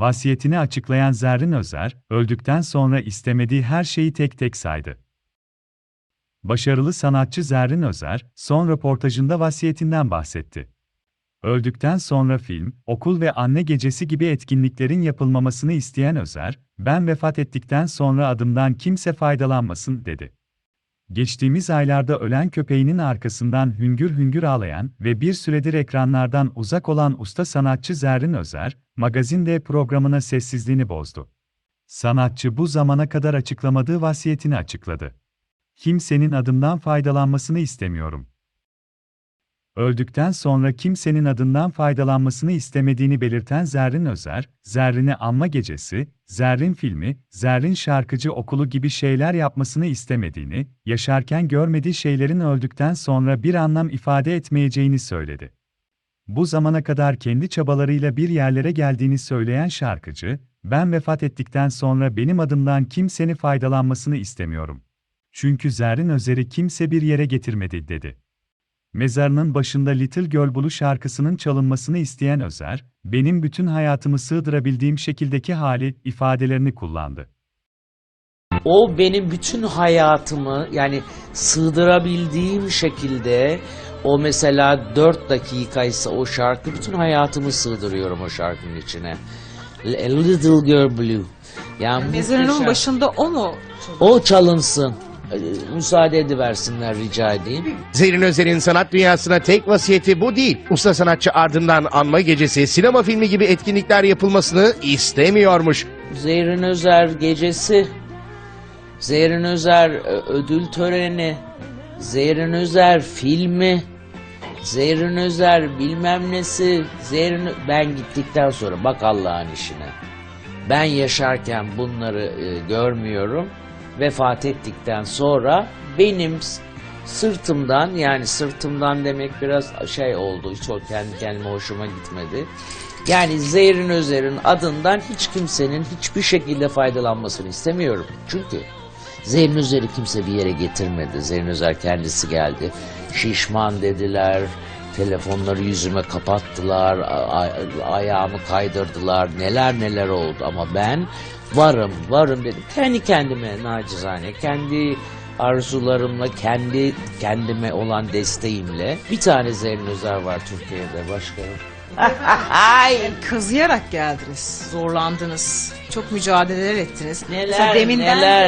Vasiyetini açıklayan Zerrin Özer, öldükten sonra istemediği her şeyi tek tek saydı. Başarılı sanatçı Zerrin Özer, son röportajında vasiyetinden bahsetti. Öldükten sonra film, okul ve anne gecesi gibi etkinliklerin yapılmamasını isteyen Özer, ben vefat ettikten sonra adımdan kimse faydalanmasın dedi. Geçtiğimiz aylarda ölen köpeğinin arkasından hüngür hüngür ağlayan ve bir süredir ekranlardan uzak olan usta sanatçı Zerrin Özer, Magazin D programına sessizliğini bozdu. Sanatçı bu zamana kadar açıklamadığı vasiyetini açıkladı. Kimsenin adımdan faydalanmasını istemiyorum. Öldükten sonra kimsenin adından faydalanmasını istemediğini belirten Zerrin Özer, Zerrin'i anma gecesi, Zerrin filmi, Zerrin şarkıcı okulu gibi şeyler yapmasını istemediğini, yaşarken görmediği şeylerin öldükten sonra bir anlam ifade etmeyeceğini söyledi. Bu zamana kadar kendi çabalarıyla bir yerlere geldiğini söyleyen şarkıcı, ben vefat ettikten sonra benim adımdan kimsenin faydalanmasını istemiyorum. Çünkü Zerrin Özer'i kimse bir yere getirmedi dedi. Mezarının başında Little Girl Blue şarkısının çalınmasını isteyen Özer, benim bütün hayatımı sığdırabildiğim şekildeki hali ifadelerini kullandı. O benim bütün hayatımı yani sığdırabildiğim şekilde o mesela 4 dakikaysa o şarkı bütün hayatımı sığdırıyorum o şarkının içine. A Little Girl Blue. Yani Mezarının başında o mu? O çalınsın. Ee, Müsaade ediversinler rica edeyim. Zerrin Özer'in sanat dünyasına tek vasiyeti bu değil. Usta sanatçı ardından anma gecesi, sinema filmi gibi etkinlikler yapılmasını istemiyormuş. Zehrin Özer gecesi, Zehrin Özer e, ödül töreni, Zehrin Özer filmi, Zehrin Özer bilmem nesi, Zehrin ben gittikten sonra bak Allah'ın işine. Ben yaşarken bunları e, görmüyorum. Vefat ettikten sonra benim sırtımdan yani sırtımdan demek biraz şey oldu. Hiç o kendi kendime hoşuma gitmedi. Yani Zehrin Özer'in adından hiç kimsenin hiçbir şekilde faydalanmasını istemiyorum. Çünkü Zehrin Özer'i kimse bir yere getirmedi. Zehrin Özer kendisi geldi. Şişman dediler. Telefonları yüzüme kapattılar. ayağımı kaydırdılar. Neler neler oldu ama ben varım varım dedim. Kendi kendime nacizane. Kendi arzularımla, kendi kendime olan desteğimle. Bir tane Zerrin Özer var Türkiye'de başkanım. Ay. Kazıyarak geldiniz, zorlandınız, çok mücadeleler ettiniz. Neler Mesela deminden neler